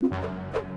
you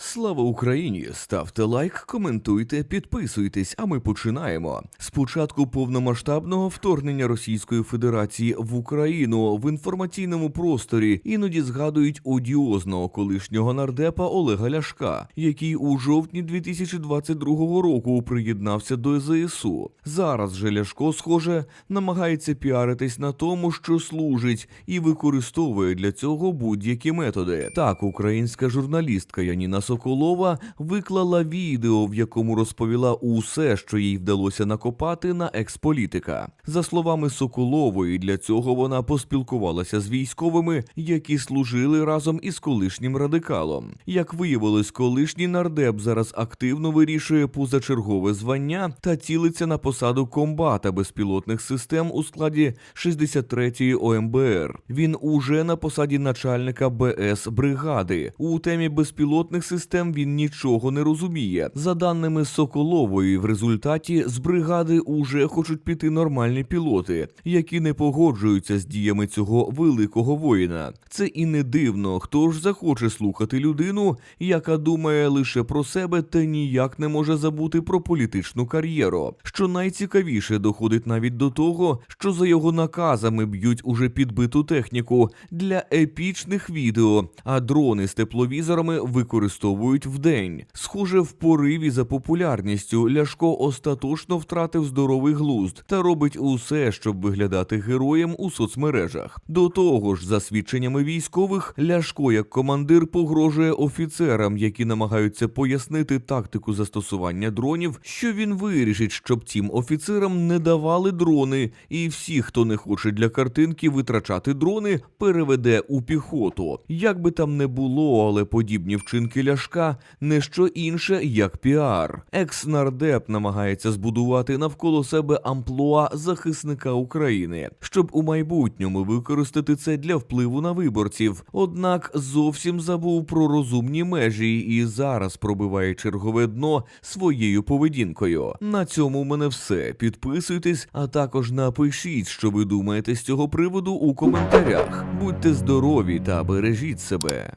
Слава Україні! Ставте лайк, коментуйте, підписуйтесь, а ми починаємо. Спочатку повномасштабного вторгнення Російської Федерації в Україну в інформаційному просторі іноді згадують одіозного колишнього нардепа Олега Ляшка, який у жовтні 2022 року приєднався до ЗСУ. Зараз же Ляшко, схоже, намагається піаритись на тому, що служить, і використовує для цього будь-які методи. Так, українська журналістка Яніна Соколова виклала відео, в якому розповіла усе, що їй вдалося накопати на експолітика. За словами Соколової, для цього вона поспілкувалася з військовими, які служили разом із колишнім радикалом. Як виявилось, колишній нардеп зараз активно вирішує позачергове звання та цілиться на посаду комбата безпілотних систем у складі 63-ї ОМБР. Він уже на посаді начальника БС бригади. У темі безпілотних систем він нічого не розуміє. За даними Соколової, в результаті з бригади уже хочуть піти нормальні пілоти, які не погоджуються з діями цього великого воїна. Це і не дивно, хто ж захоче слухати людину, яка думає лише про себе та ніяк не може забути про політичну кар'єру. Що найцікавіше доходить навіть до того, що за його наказами б'ють уже підбиту техніку для епічних відео, а дрони з тепловізорами використовують вдень. Схоже, в пориві за популярністю Ляшко остаточно втратив здоровий глузд та робить усе, щоб виглядати героєм у соцмережах. До того ж, за свідченнями військових, Ляшко як командир погрожує офіцерам, які намагаються пояснити тактику застосування дронів, що він вирішить, щоб цим офіцерам не давали дрони, і всі, хто не хоче для картинки витрачати дрони, переведе у піхоту. Як би там не було, але подібні вчинки Ляшка не що інше, як піар. Екс-нардеп намагається збудувати навколо себе амплуа захисника України, щоб у майбутньому використати це для впливу на виборців. Однак зовсім забув про розумні межі і зараз пробиває чергове дно своєю поведінкою. На цьому в мене все. Підписуйтесь, а також напишіть, що ви думаєте з цього приводу у коментарях. Будьте здорові та бережіть себе.